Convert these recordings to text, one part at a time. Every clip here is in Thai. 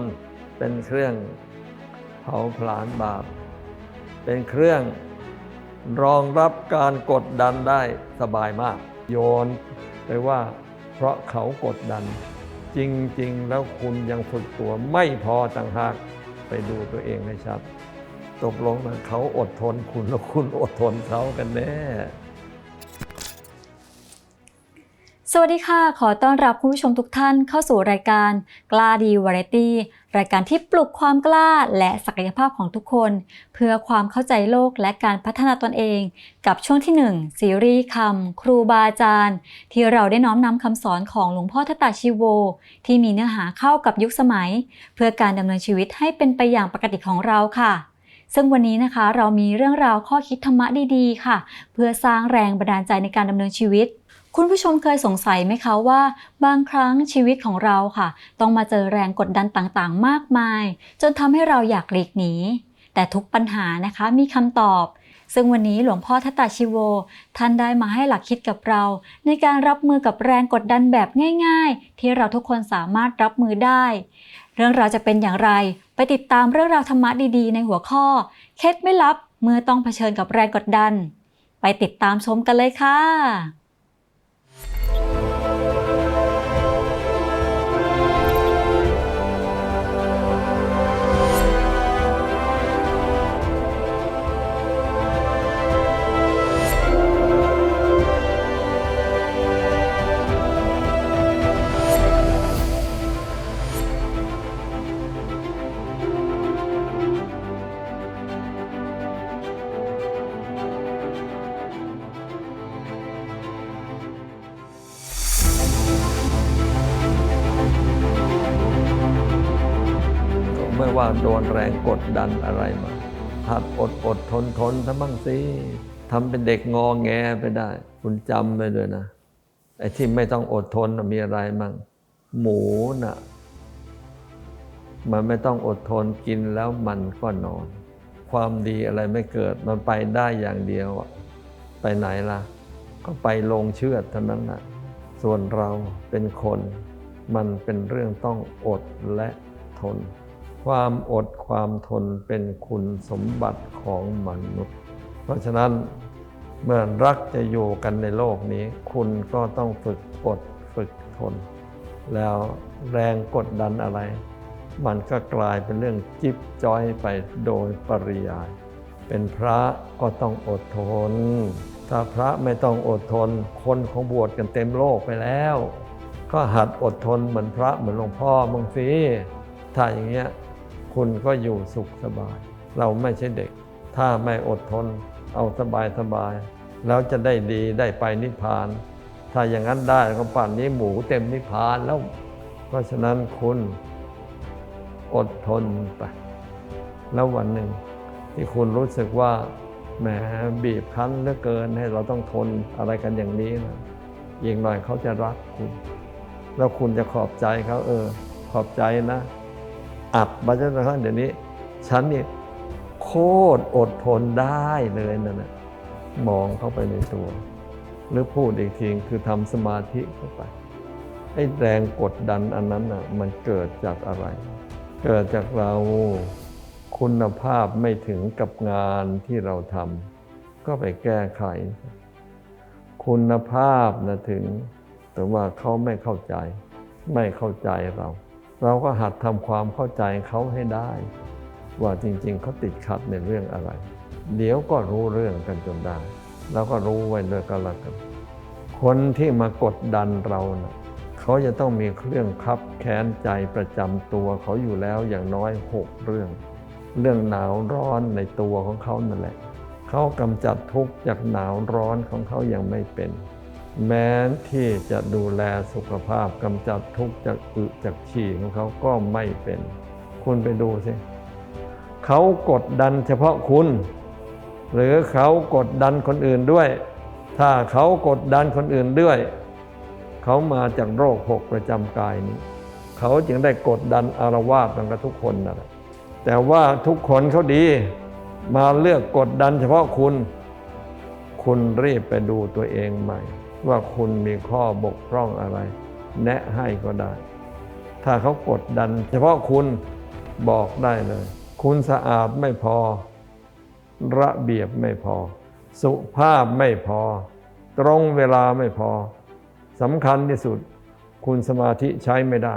น เป็นเครื่องเผาผลาญบาป เป็นเครื่องรองรับการกดดันได้สบายมาก โยนไปว่าเพราะเขากดดัน จริง ๆ แล้วคุณยังฝึกตัวไม่พอต่างหากไปดูตัวเองให้ชัดตกลงนะเขาอดทนคุณแล้วคุณอดทนเขากันแน่ สวัสดีค่ะ ขอต้อนรับคุณผู้ชมทุกท่านเข้าสู่รายการกล้าดีวาไรตี้รายการที่ปลุกความกล้าและศักยภาพของทุกคน เพื่อความเข้าใจโลกและการพัฒนาตนเอง กับช่วงที่ 1 ซีรีส์คำครูบาอาจารย์ ที่เราได้น้อมนำคำสอนของหลวงพ่อทัตตาชีโว ที่มีเนื้อหาเข้ากับยุคสมัย เพื่อการดำเนินชีวิตให้เป็นไปอย่างปกติของเราค่ะซึ่งวันนี้นะคะเรามีเรื่องราวข้อคิดธรรมะดีๆ ค่ะ เพื่อสร้างแรงบันดาลใจในการดำเนินชีวิต คุณผู้ชมเคยสงสัยไหมคะว่า บางครั้งชีวิตของเราค่ะ ต้องมาเจอแรงกดดันต่างๆ มากมาย จนทำให้เราอยากหลีกหนี แต่ทุกปัญหานะคะมีคำตอบ ซึ่งวันนี้หลวงพ่อทัตตาชิโว ท่านได้มาให้หลักคิดกับเรา ในการรับมือกับแรงกดดันแบบง่าย ๆ ที่เราทุกคนสามารถรับมือได้ เรื่องราวจะเป็นอย่างไร ไปติดตามเรื่องราวธรรมะดีๆ ในหัวข้อ เคล็ดไม่ลับเมื่อต้องเผชิญกับแรงกดดัน ไปติดตามชมกันเลยค่ะ ว่าโดนแรงกดดันอะไรมาหัดอดอดทนทนทำบ้างสิทำเป็นเด็กงอแงไปได้ คุณจำไปเลยนะไอ้ที่ไม่ต้องอดทนมีอะไรมั่งหมูน่ะมันไม่ต้องอดทนกินแล้วมันก็นอน ความดีอะไรไม่เกิดมันไปได้อย่างเดียวอะไปไหนล่ะ ก็ไปลงเชือดเท่านั้นแนะส่วนเราเป็นคน มันเป็นเรื่องต้องอดและทน ความอดความทนเป็นคุณสมบัติของมนุษย์ เพราะฉะนั้นเมื่อรักจะอยู่กันในโลกนี้ คุณก็ต้องฝึกอดฝึกทน แล้วแรงกดดันอะไร มันก็กลายเป็นเรื่องจิ๊บจ้อยไปโดยปริยาย เป็นพระก็ต้องอดทน ถ้าพระไม่ต้องอดทน คนของบวชกันเต็มโลกไปแล้ว ก็หัดอดทนเหมือนพระเหมือนหลวงพ่อมึงสิถ้าอย่างเงี้ย คุณก็อยู่สุขสบาย เราไม่ใช่เด็ก ถ้าไม่อดทน เอาสบายสบายแล้วจะได้ดีได้ไปนิพพาน ถ้าอย่างนั้นได้ก็ป่านนี้หมูเต็มนิพพานแล้ว เพราะฉะนั้นคุณอดทนไป แล้ววันหนึ่งที่คุณรู้สึกว่าแหมบีบคั้นเหลือเกินให้เราต้องทนอะไรกันอย่างนี้นะอีกหน่อยเขาจะรักคุณ แล้วคุณจะขอบใจเขาเออ ขอบใจนะ อับมาจนกระทั่งเดี๋ยวนี้ ฉันนี่โคตรอดทนได้เลยนั่นนะมองเข้าไปในตัว หรือพูดอีกทีคือทำสมาธิเข้าไปไอ้แรงกดดันอันนั้นน่ะมันเกิดจากอะไร เกิดจากเราคุณภาพไม่ถึงกับงานที่เราทำก็ไปแก้ไข คุณภาพนะถึง แต่ว่าเขาไม่เข้าใจ ไม่เข้าใจเรา เราก็หัดทำความเข้าใจเขาให้ได้ ว่าจริง ๆเขาติดขัดในเรื่องอะไร เดี๋ยวก็รู้เรื่องกันจนได้ แล้วก็รู้ไว้เลยก็แล้วกันคนที่มากดดันเราน่ะเขาจะต้องมีเครื่องคับแค้นใจประจำตัวเขาอยู่แล้วอย่างน้อยหกเรื่อง เรื่องหนาวร้อนในตัวของเขานั่นแหละ เขากำจัดทุกข์จากหนาวร้อนของเขายังไม่เป็น แม้ที่จะดูแลสุขภาพกำจัดทุกข์จากอึจากฉี่ของเขาก็ไม่เป็น คุณไปดูสิเขากดดันเฉพาะคุณ หรือเขากดดันคนอื่นด้วย ถ้าเขากดดันคนอื่นด้วย เขามาจากโรคหกประจำกายนี้ เขาจึงได้กดดันอารวาสกันกับทุกคนนะแต่ว่าทุกคนเขาดี มาเลือกกดดันเฉพาะคุณ คุณรีบไปดูตัวเองใหม่ ว่าคุณมีข้อบกพร่องอะไร แนะให้ก็ได้ ถ้าเขากดดัน เฉพาะคุณบอกได้เลย คุณสะอาดไม่พอ ระเบียบไม่พอ สุภาพไม่พอ ตรงเวลาไม่พอสำคัญที่สุด คุณสมาธิใช้ไม่ได้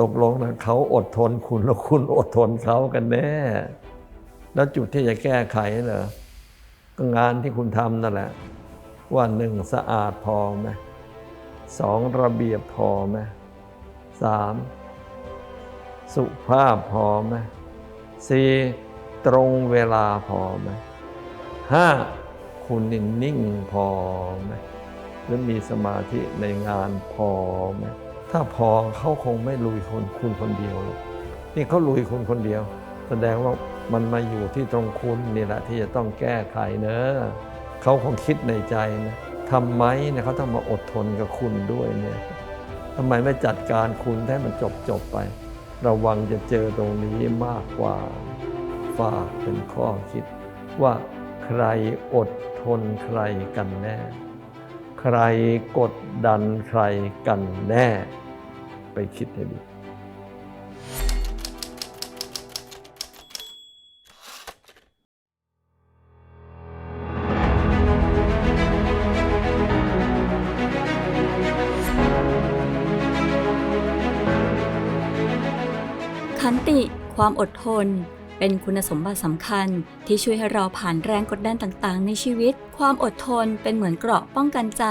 ตกลงนะเขาอดทนคุณแล้วคุณอดทนเขากันแน่ แล้วจุดที่จะแก้ไขเหรอก็งานที่คุณทำนั่นแหละ ว่าหนึ่งสะอาดพอไหมสองระเบียบพอไหมสามสุภาพพอไหมสี่ตรงเวลาพอไหมห้าคุณนิ่งพอไหมหรือมีสมาธิในงานพอไหมถ้าพอเขาคงไม่ลุยคนคุณคนเดียวหรอกนี่เขาลุยคุณคนเดียว แสดงว่ามันมาอยู่ที่ตรงคุณนี่แหละที่จะต้องแก้ไขเนอะ เขาคงคิดในใจนะทำไมเนี่ยเขาต้องมาอดทนกับคุณด้วยเนี่ยทำไมไม่จัดการคุณให้มันจบจบๆไป ระวังจะเจอตรงนี้มากกว่าฝากเป็นข้อคิด ว่าใครอดทนใครกันแน่ ใครกดดันใครกันแน่ ไปคิดให้ดี ความอดทน เป็นคุณสมบัติสำคัญที่ช่วยให้เราผ่านแรงกดดันต่างๆ ในชีวิต ความอดทนเป็นเหมือนเกราะป้องกันใจ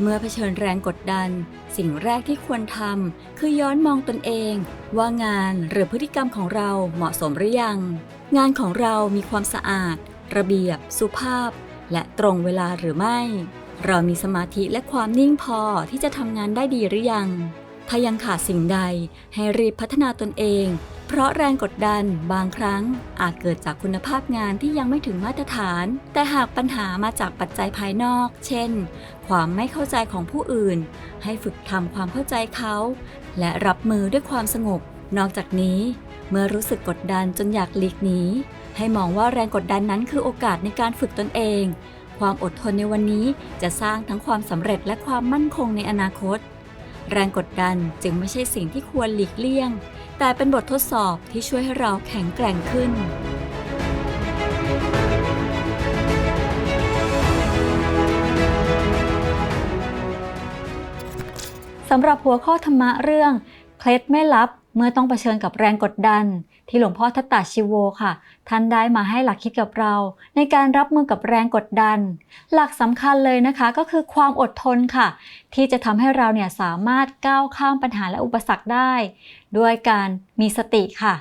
เมื่อเผชิญแรงกดดัน สิ่งแรกที่ควรทำคือย้อนมองตนเอง ว่างานหรือพฤติกรรมของเราเหมาะสมหรือยัง งานของเรามีความสะอาด ระเบียบ สุภาพ และตรงเวลาหรือไม่ เรามีสมาธิและความนิ่งพอที่จะทำงานได้ดีหรือยังถ้ายังขาดสิ่งใดให้รีบพัฒนาตนเอง เพราะแรงกดดันบางครั้งอาจเกิดจากคุณภาพงานที่ยังไม่ถึงมาตรฐาน แต่หากปัญหามาจากปัจจัยภายนอก เช่น ความไม่เข้าใจของผู้อื่น ให้ฝึกทำความเข้าใจเขา และรับมือด้วยความสงบ นอกจากนี้ เมื่อรู้สึกกดดันจนอยากหลีกหนีให้มองว่าแรงกดดันนั้นคือโอกาสในการฝึกตนเอง ความอดทนในวันนี้จะสร้างทั้งความสำเร็จและความมั่นคงในอนาคต แรงกดดันจึงไม่ใช่สิ่งที่ควรหลีกเลี่ยง แต่เป็นบททดสอบที่ช่วยให้เราแข็งแกร่งขึ้น สำหรับหัวข้อธรรมะเรื่อง เคล็ดไม่ลับเมื่อต้องเผชิญกับแรงกดดัน ที่หลวงพ่อทัตตาชิโวค่ะ ท่านได้มาให้หลักคิดกับเรา ในการรับมือกับแรงกดดัน หลักสำคัญเลยนะคะก็คือความอดทนค่ะ ที่จะทำให้เราเนี่ยสามารถก้าวข้ามปัญหาและอุปสรรคได้ ด้วยการมีสติค่ะ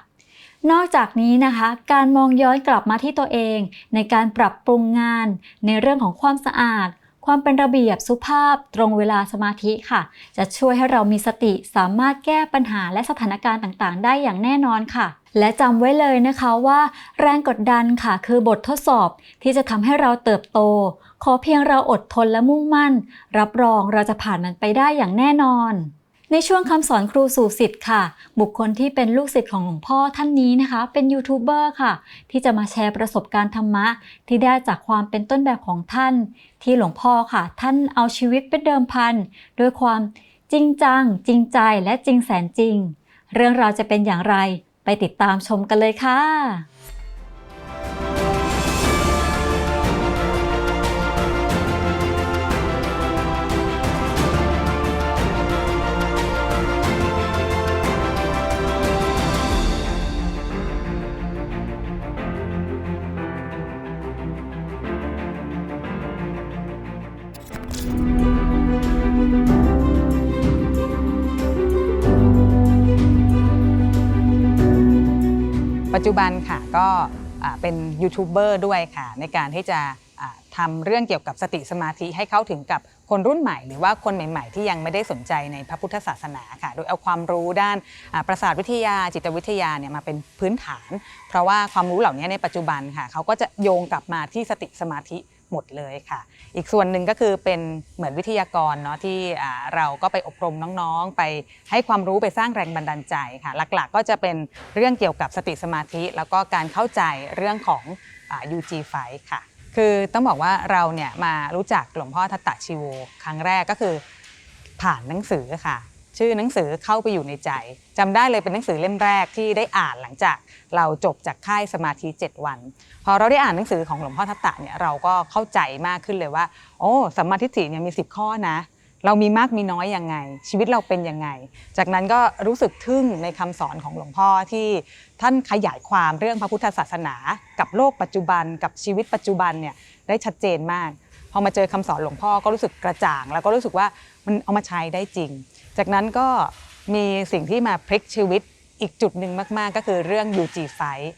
นอกจากนี้นะคะ การมองย้อนกลับมาที่ตัวเอง ในการปรับปรุงงาน ในเรื่องของความสะอาด ความเป็นระเบียบสุภาพ ตรงเวลาสมาธิค่ะ จะช่วยให้เรามีสติสามารถแก้ปัญหาและสถานการณ์ต่างๆ ได้อย่างแน่นอนค่ะ และจำไว้เลยนะคะว่า แรงกดดันค่ะคือบททดสอบที่จะทำให้เราเติบโต ขอเพียงเราอดทนและมุ่งมั่น รับรองเราจะผ่านมันไปได้อย่างแน่นอน ในช่วงคำสอนครูสู่สิทธิ์ค่ะ บุคคลที่เป็นลูกศิษย์ของหลวงพ่อท่านนี้นะคะ เป็นยูทูบเบอร์ค่ะ ที่จะมาแชร์ประสบการณ์ธรรมะ ที่ได้จากความเป็นต้นแบบของท่าน ที่หลวงพ่อค่ะ ท่านเอาชีวิตเป็นเดิมพันด้วยความจริงจัง จริงใจและจริงแสนจริง เรื่องราวจะเป็นอย่างไร ไปติดตามชมกันเลยค่ะ ปัจจุบันค่ะก็เป็นยูทูบเบอร์ด้วยค่ะ ในการที่จะอ่าทำเรื่องเกี่ยวกับสติสมาธิให้เข้าถึงกับคนรุ่นใหม่ หรือว่าคนใหม่ ๆ ที่ยังไม่ได้สนใจในพระพุทธศาสนาค่ะ โดยเอาความรู้ด้านประสาทวิทยาจิตวิทยาเนี่ยมาเป็นพื้นฐาน เพราะว่าความรู้เหล่านี้ในปัจจุบันค่ะเขาก็จะโยงกลับมาที่สติสมาธิ หมดเลยค่ะ อีกส่วนหนึ่งก็คือเป็นเหมือนวิทยากรเนาะที่เราก็ไปอบรมน้องๆ ไปให้ความรู้ไปสร้างแรงบันดาลใจค่ะ หลักๆ ก็จะเป็นเรื่องเกี่ยวกับสติสมาธิ แล้วก็การเข้าใจเรื่องของอ UG5 ค่ะ คือต้องบอกว่าเราเนี่ยมารู้จักหลวงพ่อทัตตะชีโวครั้งแรกก็คือผ่านหนังสือค่ะ ชื่อหนังสือเข้าไปอยู่ในใจจำได้เลยเป็นหนังสือเล่มแรกที่ได้อ่านหลังจากเราจบจากค่ายสมาธิ 7 วัน พอเราได้อ่านหนังสือของหลวงพ่อทัตตะเนี่ยเราก็เข้าใจมากขึ้นเลยว่า โอ้สมาทิฏฐิเนี่ยมี 10 ข้อนะ เรามีมากมีน้อยยังไง ชีวิตเราเป็นยังไง จากนั้นก็รู้สึกทึ่งในคำสอนของหลวงพ่อที่ท่านขยายความเรื่องพระพุทธศาสนา กับโลกปัจจุบันกับชีวิตปัจจุบันเนี่ยได้ชัดเจนมากพอมาเจอคำสอนหลวงพ่อก็รู้สึกกระจ่าง แล้วก็รู้สึกว่ามันเอามาใช้ได้จริง จากนั้นก็มีสิ่งที่มาพลิกชีวิตอีกจุดหนึ่งมาก ๆ ก็คือเรื่อง UG Fight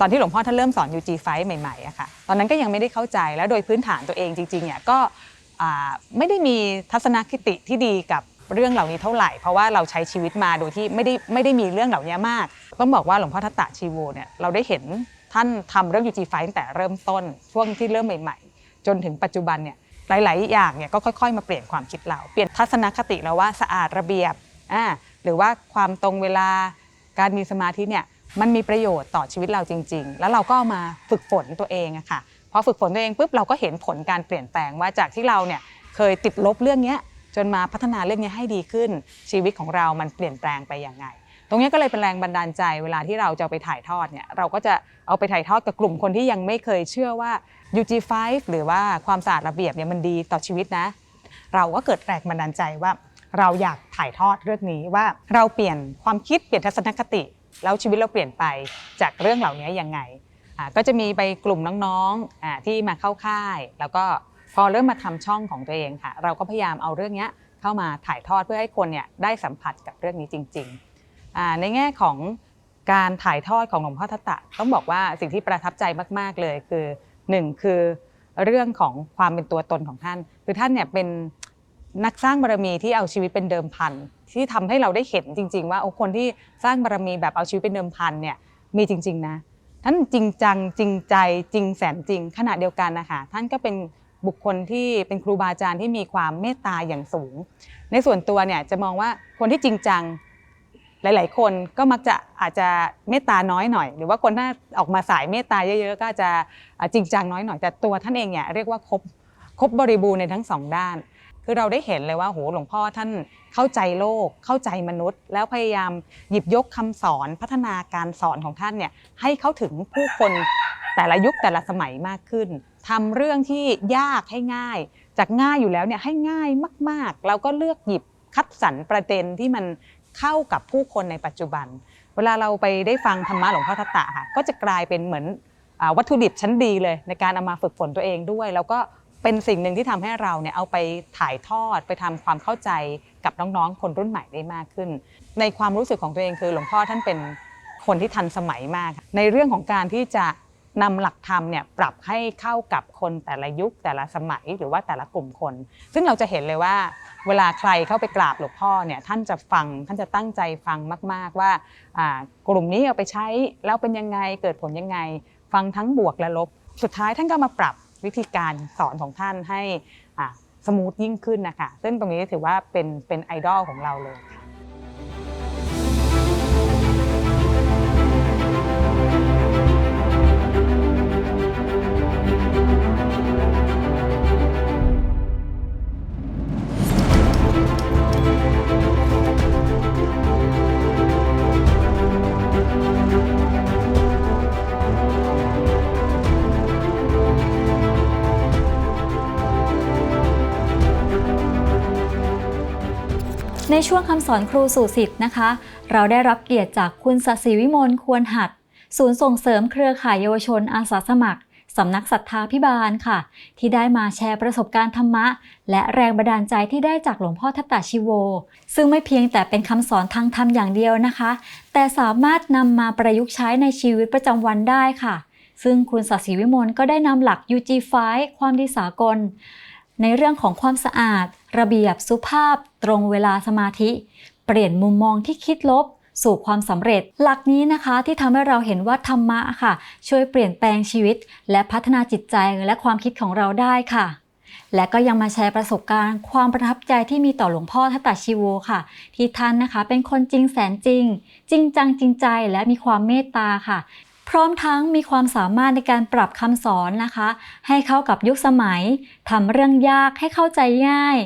ตอนที่หลวงพ่อท่านเริ่มสอน UG Fight ใหม่ๆอะค่ะตอนนั้นก็ยังไม่ได้เข้าใจแล้วโดยพื้นฐานตัวเองจริงๆเนี่ยก็ไม่ได้มีทัศนคติที่ดีกับเรื่องเหล่านี้เท่าไหร่ เพราะว่าเราใช้ชีวิตมาโดยที่ไม่ได้ไม่ได้มีเรื่องเหล่านี้มาก ต้องบอกว่าหลวงพ่อทัตตะชีโวเนี่ยเราได้เห็นท่านทำเรื่อง UG Fight ตั้งแต่เริ่มต้นช่วงที่เริ่มใหม่ ๆ จนถึงปัจจุบันเนี่ย หลาย ๆ อย่างเนี่ยก็ค่อยๆ มาเปลี่ยนความคิดเรา เปลี่ยนทัศนคติแล้วว่าสะอาดระเบียบอ่าหรือว่าความตรงเวลาการมีสมาธิเนี่ยมันมีประโยชน์ต่อชีวิตเราจริง ๆ แล้วเราก็มาฝึกฝนตัวเองอะค่ะพอฝึกฝนตัวเองปุ๊บเราก็เห็นผลการเปลี่ยนแปลงว่าจากที่เราเนี่ยเคยติดลบเรื่องนี้จนมาพัฒนาเรื่องนี้ให้ดีขึ้น ชีวิตของเรามันเปลี่ยนแปลงไปอย่างไง ตรงนี้ก็เลยเป็นแรงบันดาลใจเวลาที่เราจะไปถ่ายทอดเนี่ยเราก็จะเอาไปถ่ายทอดกับกลุ่มคนที่ยังไม่เคยเชื่อว่า UG5 หรือว่าความสะอาดระเบียบเนี่ยมันดีต่อชีวิตนะ เราก็เกิดแรงบันดาลใจว่า เราอยากถ่ายทอดเรื่องนี้ว่าเราเปลี่ยนความคิดเปลี่ยนทัศนคติ แล้วชีวิตเราเปลี่ยนไปจากเรื่องเหล่านี้ยังไงก็จะมีไปกลุ่มน้องๆที่มาเข้าค่าย แล้วก็พอเริ่มมาทำช่องของตัวเองค่ะ เราก็พยายามเอาเรื่องนี้เข้ามาถ่ายทอดเพื่อให้คนเนี่ยได้สัมผัสกับเรื่องนี้จริงๆในแง่ของการถ่ายทอดของหลวงพ่อทัตตะต้องบอกว่าสิ่งที่ประทับใจมาก ๆเลยคือ หนึ่งคือเรื่องของความเป็นตัวตนของท่าน คือท่านเนี่ยเป็นนักสร้างบารมีที่เอาชีวิตเป็นเดิมพันที่ทำให้เราได้เห็นจริง ๆ ว่าโอ้คนที่สร้างบารมีแบบเอาชีวิตเป็นเดิมพันเนี่ยมีจริง ๆ นะ ท่านจริงจังจริงใจจริงแสนจริงขณะเดียวกันนะคะท่านก็เป็นบุคคลที่เป็นครูบาอาจารย์ที่มีความเมตตาอย่างสูง ในส่วนตัวเนี่ยจะมองว่าคนที่จริงจัง หลาย ๆ คนก็มักจะอาจจะเมตตาน้อยหน่อย หรือว่าคนถ้าออกมาสายเมตตาเยอะ ๆ ก็จะจริงจังน้อยหน่อยแต่ตัวท่านเองเนี่ยเรียกว่าครบครบบริบูรณ์ในทั้งสองด้าน คือเราได้เห็นเลยว่าโหหลวงพ่อท่านเข้าใจโลก เข้าใจมนุษย์ แล้วพยายามหยิบยกคำสอนพัฒนาการสอนของท่านเนี่ยให้เข้าถึงผู้คนแต่ละยุคแต่ละสมัยมากขึ้นทำเรื่องที่ยากให้ง่าย จากง่ายอยู่แล้วเนี่ยให้ง่ายมากๆแล้วก็เลือกหยิบคัดสรรประเด็นที่มัน เข้ากับผู้คนในปัจจุบัน เวลาเราไปได้ฟังธรรมะหลวงพ่อทัตตะค่ะก็จะกลายเป็นเหมือนวัตถุดิบชั้นดีเลย ในการเอามาฝึกฝนตัวเองด้วย แล้วก็เป็นสิ่งหนึ่งที่ทำให้เราเนี่ยเอาไปถ่ายทอดไปทำความเข้าใจกับน้องๆ คนรุ่นใหม่ได้มากขึ้น ในความรู้สึกของตัวเองคือหลวงพ่อท่านเป็นคนที่ทันสมัยมาก ในเรื่องของการที่จะนำหลักธรรมเนี่ยปรับให้เข้ากับคนแต่ละยุคแต่ละสมัยหรือว่าแต่ละกลุ่มคน ซึ่งเราจะเห็นเลยว่า เวลาใครเข้าไปกราบหลวงพ่อเนี่ยท่านจะฟังท่านจะตั้งใจฟังมาก ๆว่าอ่ากลุ่มนี้เอาไปใช้แล้วเป็นยังไงเกิดผลยังไง ฟังทั้งบวกและลบ สุดท้ายท่านก็มาปรับวิธีการสอนของท่านให้สมูทยิ่งขึ้นนะคะซึ่งตรงนี้ถือว่าเป็นเป็นไอดอลของเราเลยค่ะ ในช่วงคำสอนครูสู่สิทธิ์นะคะ เราได้รับเกียรติจากคุณศศิวิมลควรหัด ศูนย์ส่งเสริมเครือข่ายเยาวชนอาสาสมัครสำนักศรัทธาพิบาลค่ะ ที่ได้มาแชร์ประสบการณ์ธรรมะ และแรงบันดาลใจที่ได้จากหลวงพ่อทัตตาชิโว ซึ่งไม่เพียงแต่เป็นคำสอนทางธรรมอย่างเดียวนะคะ แต่สามารถนำมาประยุกต์ใช้ในชีวิตประจำวันได้ค่ะ ซึ่งคุณศศิวิมลก็ได้นำหลัก UG5 ความดีสากล ในเรื่องของความสะอาด ระเบียบสุภาพ ตรงเวลาสมาธิ เปลี่ยนมุมมองที่คิดลบ สู่ความสำเร็จ หลักนี้นะคะที่ทำให้เราเห็นว่าธรรมะค่ะ ช่วยเปลี่ยนแปลงชีวิต และพัฒนาจิตใจและความคิดของเราได้ค่ะ และก็ยังมาแชร์ประสบการณ์ ความประทับใจที่มีต่อหลวงพ่อทัตตาชิโวค่ะ ที่ท่านนะคะ เป็นคนจริงแสนจริง จริงจังจริงใจและมีความเมตตาค่ะ พร้อมทั้งมีความสามารถในการปรับคำสอนนะคะ ให้เข้ากับยุคสมัยทำเรื่องยากให้เข้าใจง่าย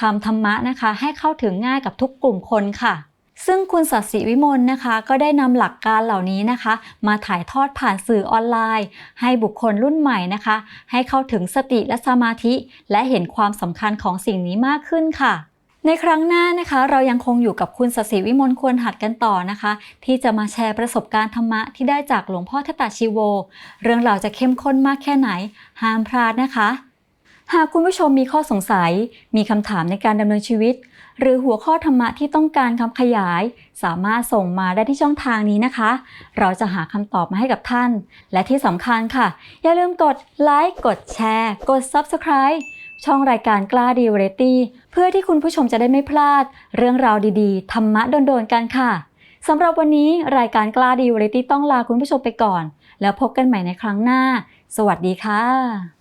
ทำธรรมะนะคะให้เข้าถึงง่ายกับทุกกลุ่มคนค่ะซึ่งคุณสัตย์ศรีวิมลนะคะ ก็ได้นำหลักการเหล่านี้นะคะ มาถ่ายทอดผ่านสื่อออนไลน์ ให้บุคคลรุ่นใหม่นะคะ ให้เข้าถึงสติและสมาธิ และเห็นความสำคัญของสิ่งนี้มากขึ้นค่ะ ในครั้งหน้านะคะ เรายังคงอยู่กับคุณสศิวิมลควรหัดกันต่อนะคะ ที่จะมาแชร์ประสบการณ์ธรรมะที่ได้จากหลวงพ่อทตาชีโว เรื่องราวจะเข้มข้นมากแค่ไหน ห้ามพลาดนะคะ หากคุณผู้ชมมีข้อสงสัย มีคำถามในการดำเนินชีวิต หรือหัวข้อธรรมะที่ต้องการคำขยาย สามารถส่งมาได้ที่ช่องทางนี้นะคะ เราจะหาคำตอบมาให้กับท่าน และที่สำคัญค่ะ อย่าลืมกดไลค์กดแชร์ กด Subscribe ช่องรายการกล้าดีวาไรตี้เพื่อที่คุณผู้ชมจะได้ไม่พลาด เรื่องราวดีๆ ธรรมะโดนๆกันค่ะสำหรับวันนี้รายการกล้าดีวาไรตี้ต้องลาคุณผู้ชมไปก่อน แล้วพบกันใหม่ในครั้งหน้า สวัสดีค่ะ